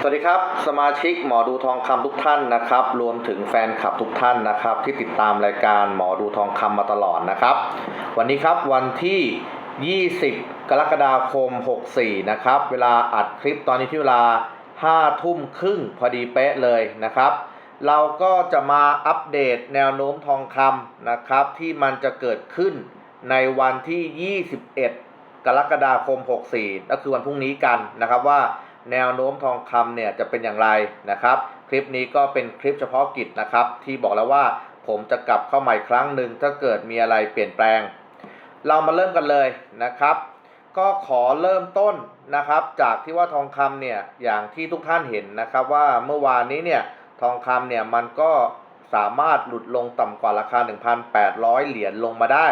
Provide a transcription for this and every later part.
สวัสดีครับ สมาชิกหมอดูทองคำทุกท่านนะครับ รวมถึงแฟนคลับทุกท่านนะครับ ที่ติดตามรายการหมอดูทองคำมาตลอดนะครับ วันนี้ครับวันที่ 20 กรกฎาคม 64 นะครับ เวลาอัดคลิปตอนนี้ที่เวลา 5 ทุ่มครึ่งพอดีเป๊ะเลยนะครับ เราก็จะมาอัปเดตแนวโน้มทองคำนะครับ ที่มันจะเกิดขึ้นในวันที่ 21 กรกฎาคม 64 ก็คือวันพรุ่งนี้กันนะครับว่า แนวโน้มทองคำเนี่ยจะเป็นอย่างไรนะครับ คลิปนี้ก็เป็นคลิปเฉพาะกิจนะครับ ที่บอกแล้วว่าผมจะกลับเข้าใหม่ครั้งหนึ่งถ้าเกิดมีอะไรเปลี่ยนแปลง เรามาเริ่มกันเลยนะครับ ก็ขอเริ่มต้นนะครับ จากที่ว่าทองคำเนี่ยอย่างที่ทุกท่านเห็นนะครับ ว่าเมื่อวานนี้เนี่ยทองคำเนี่ยมันก็สามารถหลุดลงต่ำกว่าราคา 1,800 เหรียญลงมาได้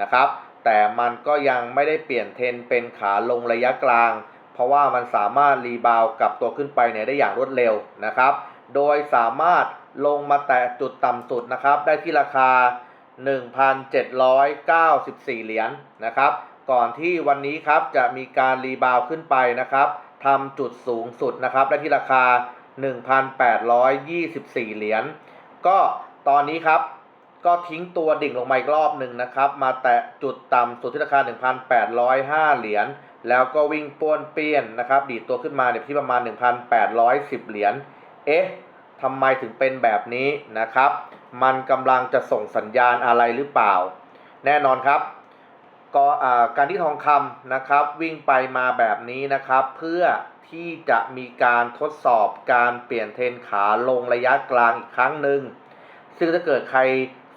นะครับ แต่มันก็ยังไม่ได้เปลี่ยนเทรนเป็นขาลงระยะกลาง เพราะว่ามันสามารถรีบาวกลับตัวขึ้นไปเนี่ยได้อย่างรวดเร็วนะครับ โดยสามารถลงมาแตะจุดต่ำสุดนะครับ ได้ที่ราคา 1,794 เหรียญนะครับ ก่อนที่วันนี้ครับจะมีการรีบาวขึ้นไปนะครับทำจุดสูงสุดนะครับ ได้ที่ราคา 1,824 เหรียญ ก็ตอนนี้ครับก็ทิ้งตัวดิ่งลงมาอีกรอบหนึ่งนะครับ มาแตะจุดต่ำสุดที่ราคา 1,805 เหรียญ แล้วก็วิ่งป้วนเปี้ยนนะครับ ดีดตัวขึ้นมาเนี่ยที่ประมาณ 1,810 เหรียญ เอ๊ะทำไมถึงเป็นแบบนี้นะครับ มันกำลังจะส่งสัญญาณอะไรหรือเปล่า แน่นอนครับ ก็การที่ทองคำนะครับ วิ่งไปมาแบบนี้นะครับ เพื่อที่จะมีการทดสอบการเปลี่ยนเทรนขาลงระยะกลางอีกครั้งหนึ่ง ซึ่งถ้าเกิดใคร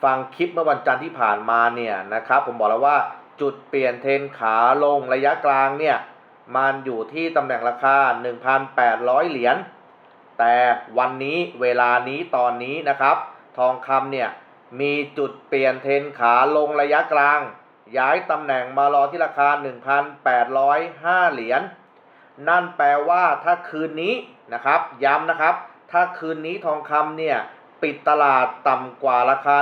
ฟังคลิปเมื่อวันจันทร์ที่ผ่านมาเนี่ยนะครับ ผมบอกแล้วว่า จุดเปลี่ยนเทนขาลงระยะกลางเนี่ยมันอยู่ที่ตำแหน่งราคา 1,800 เหรียญ แต่วันนี้เวลานี้ตอนนี้นะครับ ทองคำเนี่ยมีจุดเปลี่ยนเทนขาลงระยะกลาง ย้ายตำแหน่งมารอที่ราคา 1,805 เหรียญ นั่นแปลว่าถ้าคืนนี้นะครับ ย้ำนะครับ ถ้าคืนนี้ทองคำเนี่ยปิดตลาดต่ำกว่าราคา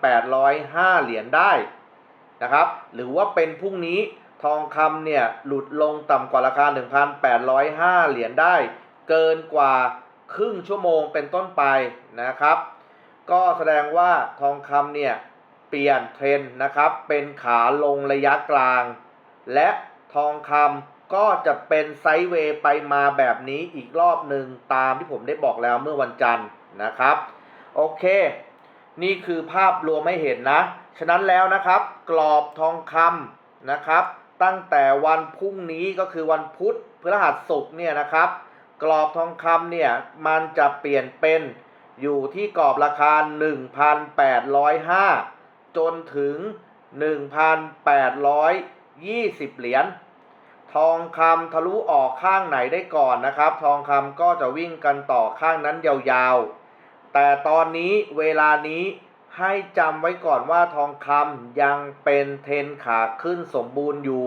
1,805 เหรียญได้ นะครับ หรือว่าเป็นพรุ่งนี้ทองคำเนี่ยหลุดลงต่ำกว่าราคา 1,805 เหรียญได้ เกินกว่าครึ่งชั่วโมงเป็นต้นไปนะครับ ก็แสดงว่าทองคำเนี่ยเปลี่ยนเทรนนะครับ เป็นขาลงระยะกลาง และทองคำก็จะเป็นไซด์เวย์ไปมาแบบนี้อีกรอบหนึ่งตามที่ผมได้บอกแล้วเมื่อวันจันทร์นะครับ โอเค นี่คือภาพรวมให้เห็นนะ ฉะนั้นแล้วนะครับ กรอบทองคำนะครับ ตั้งแต่วันพรุ่งนี้ก็คือวันพุธพฤหัสศุกร์เนี่ยนะครับ กรอบทองคำเนี่ยมันจะเปลี่ยนเป็นอยู่ที่กรอบราคา 1,805 จนถึง 1,820 เหรียญ ทองคำทะลุออกข้างไหนได้ก่อนนะครับ ทองคำก็จะวิ่งกันต่อข้างนั้นยาวๆ แต่ตอนนี้เวลานี้ให้จำไว้ก่อนว่าทองคำยังเป็นเทนขาขึ้นสมบูรณ์อยู่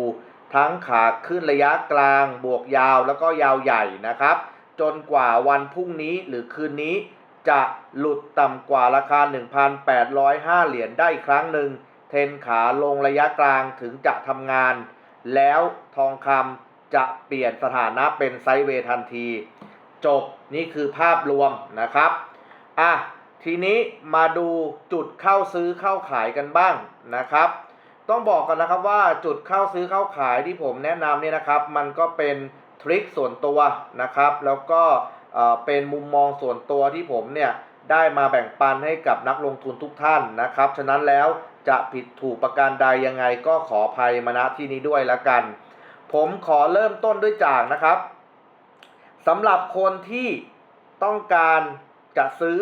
ทั้งขาขึ้นระยะกลาง บวกยาวแล้วก็ยาวใหญ่นะครับ จนกว่าวันพรุ่งนี้หรือคืนนี้ จะหลุดต่ำกว่าราคา 1,805 เหรียญได้อีกครั้งหนึ่ง เทนขาลงระยะกลางถึงจะทำงาน แล้วทองคำจะเปลี่ยนสถานะเป็นไซด์เวย์ทันที จบนี่คือภาพรวมนะครับ อะทีนี้มาดูจุดเข้าซื้อเข้าขายกันบ้างนะครับ ต้องบอกกันนะครับว่าจุดเข้าซื้อเข้าขายที่ผมแนะนำเนี่ยนะครับ มันก็เป็นทริคส่วนตัวนะครับ แล้วก็เป็นมุมมองส่วนตัวที่ผมเนี่ยได้มาแบ่งปันให้กับนักลงทุนทุกท่านนะครับ ฉะนั้นแล้วจะผิดถูกประการใดยังไงก็ขออภัยมาณที่นี้ด้วยละกัน ผมขอเริ่มต้นด้วยจากนะครับสำหรับคนที่ต้องการ จะซื้อ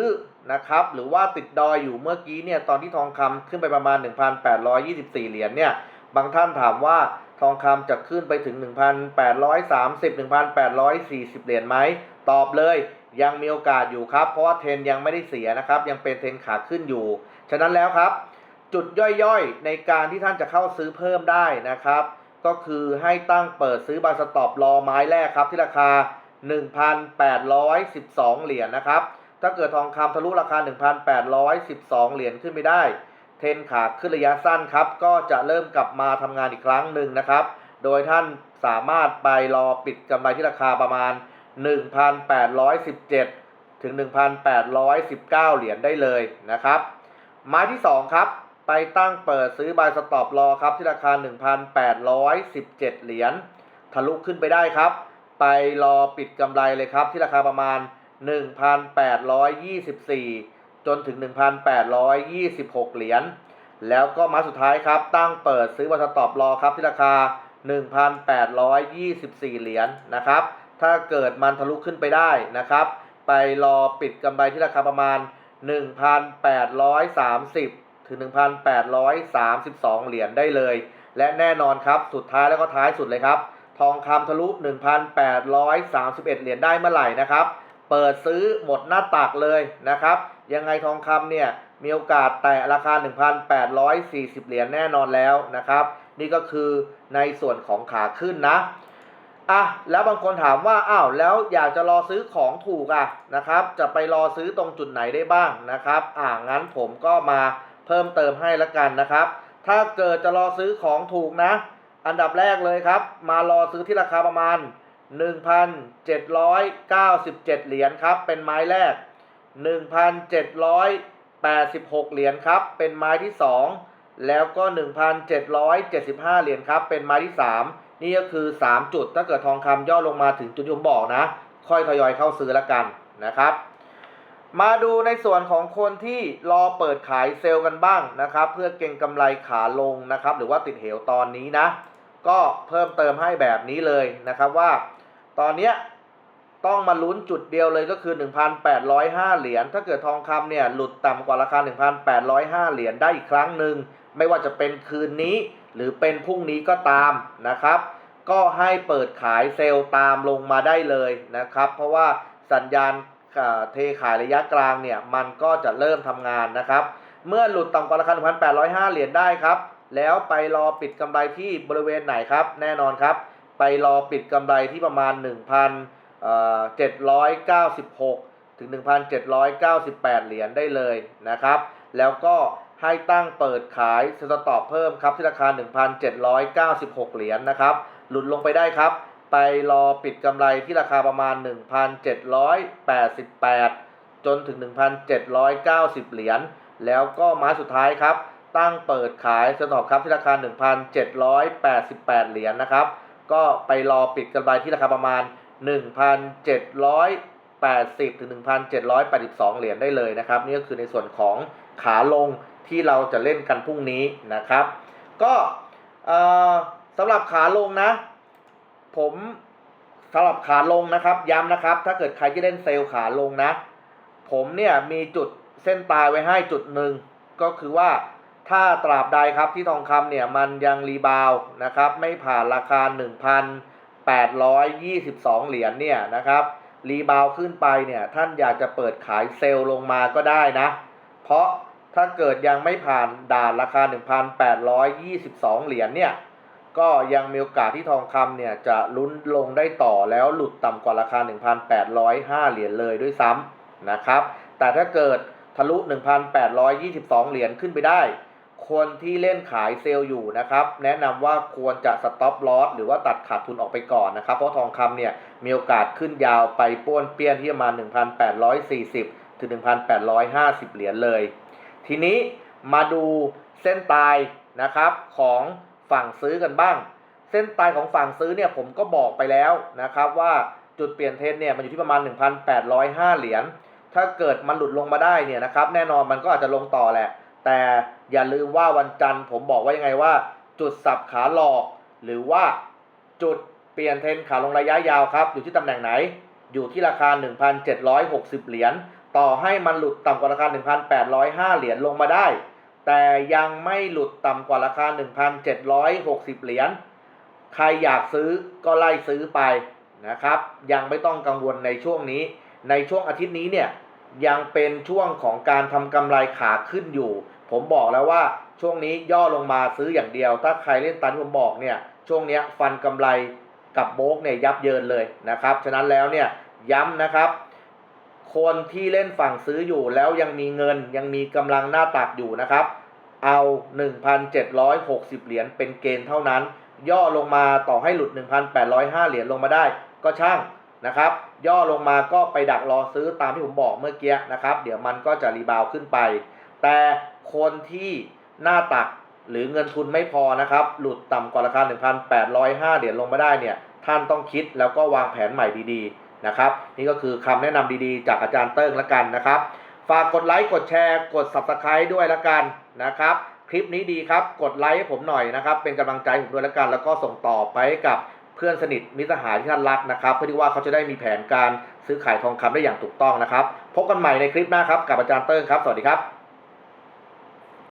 นะครับหรือว่าติดดอยอยู่เมื่อกี้เนี่ยตอนที่ทองคำขึ้นไปประมาณ 1,824 เหรียญเนี่ยบางท่านถามว่าทองคำจะขึ้นไปถึง 1,830 1,840 เหรียญไหมตอบเลยยังมีโอกาสอยู่ครับ เพราะว่าเทรนยังไม่ได้เสียนะครับ ยังเป็นเทรนขาขึ้นอยู่ ฉะนั้นแล้วครับ จุดย่อยๆ ในการที่ท่านจะเข้าซื้อเพิ่มได้นะครับ ก็คือให้ตั้งเปิดซื้อบาสต็อปรอไม้แรกครับที่ราคา 1,812 เหรียญนะครับ ถ้าเกิดทองคำทะลุราคา 1,812 เหรียญขึ้นไปได้ เทนขาขึ้นระยะสั้นครับ ก็จะเริ่มกลับมาทำงานอีกครั้งหนึ่งนะครับ โดยท่านสามารถไปรอปิดกำไรที่ราคาประมาณ 1,817 ถึง 1,819 เหรียญได้เลยนะครับ ไม้ที่ 2 ครับ ไปตั้งเปิดซื้อบายสต็อปรอครับที่ราคา 1,817 เหรียญทะลุขึ้นไปได้ครับ ไปรอปิดกำไรเลยครับที่ราคาประมาณ 1,824 จนถึง 1,826 เหรียญ แล้วก็ม้สุดท้ายครับ ตั้งเปิดซื้อบายสต็อปรอครับที่ราคา 1,824 เหรียญนะครับ ถ้าเกิดมันทะลุขึ้นไปได้นะครับ ไปรอปิดกำไรที่ราคาประมาณ 1,830 ถึง 1,832 เหรียญได้เลย และแน่นอนครับ สุดท้ายแล้วก็ท้ายสุดเลยครับ ทองคำทะลุ 1,831 เหรียญได้เมื่อไหร่นะครับ เปิดซื้อหมดหน้าตักเลยนะครับ ยังไงทองคำเนี่ยมีโอกาสแตะราคา 1,840 เหรียญแน่นอนแล้วนะครับ นี่ก็คือในส่วนของขาขึ้นนะอะแล้วบางคนถามว่าอ้าวแล้วอยากจะรอซื้อของถูกอะนะครับ จะไปรอซื้อตรงจุดไหนได้บ้างนะครับ อ่างั้นผมก็มาเพิ่มเติมให้ละกันนะครับ ถ้าเกิดจะรอซื้อของถูกนะ อันดับแรกเลยครับ มารอซื้อที่ราคาประมาณ 1,797 เหรียญครับ เป็นไม้แรก 1,786 เหรียญครับ เป็นไม้ที่ 2 แล้วก็ 1,775 เหรียญครับ เป็นไม้ที่ 3 นี่ก็คือ 3 จุด ถ้าเกิดทองคำย่อลงมาถึงจุดที่ผมบอกนะ ค่อยทยอยเข้าซื้อละกันนะครับ มาดูในส่วนของคนที่รอเปิดขายเซลล์กันบ้างนะครับ เพื่อเก็งกำไรขาลงนะครับ หรือว่าติดเหวตอนนี้นะ ก็เพิ่มเติมให้แบบนี้เลยนะครับว่า ตอนเนี้ยต้องมาลุ้นจุดเดียวเลยก็คือ 1,805 เหรียญ ถ้าเกิดทองคำเนี่ย หลุดต่ำกว่าราคา 1,805 เหรียญได้อีกครั้งหนึ่ง ไม่ว่าจะเป็นคืนนี้ หรือเป็นพรุ่งนี้ก็ตามนะครับ ก็ให้เปิดขายเซลล์ตามลงมาได้เลยนะครับ เพราะว่าสัญญาณเทขายระยะกลางเนี่ย มันก็จะเริ่มทำงานนะครับ เมื่อหลุดต่ำกว่าราคา 1,805 เหรียญได้ครับ แล้วไปรอปิดกำไรที่บริเวณไหนครับ แน่นอนครับ ไปรอปิดกำไรที่ประมาณ 1,796 ถึง 1,798 เหรียญได้เลยนะครับ แล้วก็ให้ตั้งเปิดขายสต็อปเพิ่มครับที่ราคา 1,796 เหรียญนะครับ หลุดลงไปได้ครับ ไปรอปิดกำไรที่ราคาประมาณ 1,788 จนถึง 1,790 เหรียญ แล้วก็ไม้สุดท้ายครับ ตั้งเปิดขายสต็อปครับที่ราคา 1,788 เหรียญนะครับ ก็ไปรอปิดกำไรที่ราคาประมาณ 1,780 ถึง 1,782 เหรียญได้เลยนะครับ นี่ก็คือในส่วนของขาลงที่เราจะเล่นกันพรุ่งนี้นะครับ ก็สำหรับขาลงนะ ผมสำหรับขาลงนะครับย้ำนะครับ ถ้าเกิดใครที่เล่นเซลล์ขาลงนะ ผมเนี่ยมีจุดเส้นตายไว้ให้จุดหนึ่งก็คือว่า ถ้าตราบใดครับที่ทองคำเนี่ยมันยังรีบาวนะครับไม่ผ่านราคา 1,822 เหรียญเนี่ยนะครับรีบาวขึ้นไปเนี่ยท่านอยากจะเปิดขายเซลล์ลงมาก็ได้นะ เพราะถ้าเกิดยังไม่ผ่านด่านราคา 1,822 เหรียญเนี่ยก็ยังมีโอกาสที่ทองคำเนี่ยจะลุ้นลงได้ต่อแล้วหลุดต่ำกว่าราคา 1,805 เหรียญเลยด้วยซ้ำนะครับ แต่ถ้าเกิดทะลุ 1,822 เหรียญขึ้นไปได้ คนที่เล่นขายเซลล์อยู่นะครับ แนะนำว่าควรจะสต็อปลอสหรือว่าตัดขาดทุนออกไปก่อนนะครับ เพราะทองคำเนี่ยมีโอกาสขึ้นยาวไปป้วนเปี้ยนที่ประมาณ 1,840 ถึง 1,850 เหรียญเลย ทีนี้มาดูเส้นตายนะครับของฝั่งซื้อกันบ้าง เส้นตายของฝั่งซื้อเนี่ยผมก็บอกไปแล้วนะครับว่าจุดเปลี่ยนเทรนเนี่ยมันอยู่ที่ประมาณ 1,805 เหรียญถ้าเกิดมันหลุดลงมาได้เนี่ยนะครับแน่นอนมันก็อาจจะลงต่อแหละ แต่อย่าลืมว่าวันจันทร์ผมบอกว่ายังไงว่า จุดสับขาหลอก หรือว่าจุดเปลี่ยนเทรนขาลงระยะยาวครับ อยู่ที่ตำแหน่งไหน อยู่ที่ราคา 1,760 เหรียญต่อให้มันหลุดต่ำกว่าราคา 1,805 เหรียญลงมาได้ แต่ยังไม่หลุดต่ำกว่าราคา 1,760 เหรียญใครอยากซื้อก็ไล่ซื้อไปนะครับ ยังไม่ต้องกังวลในช่วงนี้ ในช่วงอาทิตย์นี้เนี่ยยังเป็นช่วงของการทำกำไรขาขึ้นอยู่ ผมบอกแล้วว่าช่วงนี้ย่อลงมาซื้ออย่างเดียว ถ้าใครเล่นตามที่ผมบอกเนี่ยช่วงนี้ฟันกำไรกับโบกเนี่ยยับเยินเลยนะครับ ฉะนั้นแล้วเนี่ยย้ำนะครับ คนที่เล่นฝั่งซื้ออยู่แล้วยังมีเงินยังมีกำลังหน้าตักอยู่นะครับ เอา 1,760 เหรียญเป็นเกณฑ์เท่านั้น ย่อลงมาต่อให้หลุด 1,805 เหรียญลงมาได้ ก็ช่างนะครับ ย่อลงมาก็ไปดักรอซื้อตามที่ผมบอกเมื่อกี้นะครับ เดี๋ยวมันก็จะรีบาวขึ้นไป แต่คนที่หน้าตักหรือเงินทุนไม่พอนะครับ หลุดต่ำกว่าราคา 1,805 เหรียญลงมาได้เนี่ย ท่านต้องคิดแล้วก็วางแผนใหม่ดีๆนะครับ นี่ก็คือคำแนะนำดีๆ จากอาจารย์เติ้งละกันนะครับ ฝากกดไลค์ กดแชร์ กด subscribe ด้วยละกันนะครับ คลิปนี้ดีครับ กดไลค์ให้ผมหน่อยนะครับ เป็นกำลังใจผมด้วยละกัน แล้วก็ส่งต่อไปกับเพื่อนสนิทมิตรสหายที่ท่านรักนะครับ เพื่อที่ว่าเขาจะได้มีแผนการซื้อขายทองคำได้อย่างถูกต้องนะครับ พบกันใหม่ในคลิปหน้าครับ กับอาจารย์เติ้งครับ สวัสดีครับ